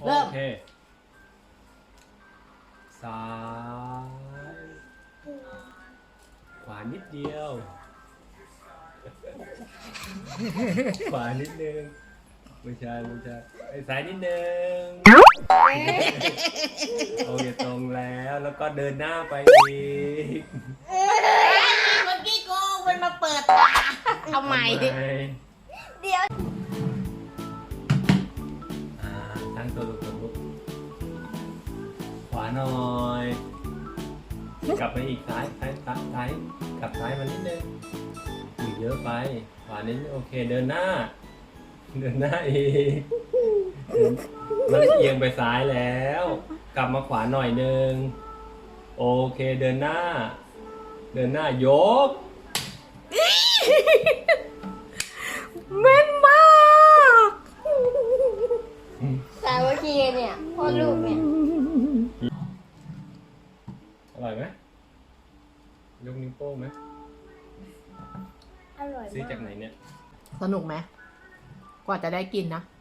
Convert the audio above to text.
โอเริ่มเคซ้ายขวานิดเดียว ขวานิดนึงไม่ใช่ไม่ใช่ไอ้ซ้ายนิดนึง โอเคตรงแล้วแล้วก็เดินหน้าไปอีกเมื่อกี้โกงมันมาเปิดตาเอาใหม่ ทำไม เดี๋ยว ขวาหน่อย กลับไปอีกซ้ายซ้ายซ้ายซ้ายกลับซ้ายมานิดนึงอุ้ยเยอะไปขวานิดนึงโอเคเดินหน้า เดินหน้าอีกเดินมันเอียงไปซ้ายแล้ว กลับมาขวาหน่อยนึงโอเคเดินหน้า เดินหน้ายกแม่นมาก สามัคคีเนี่ยพ่อลูกเนี่ย อร่อยไหมยกนิ้วโป้งไหมอร่อยซื้อมาจากกไหนเนี่ย สนุกไหม กว่าจะได้กินนะอ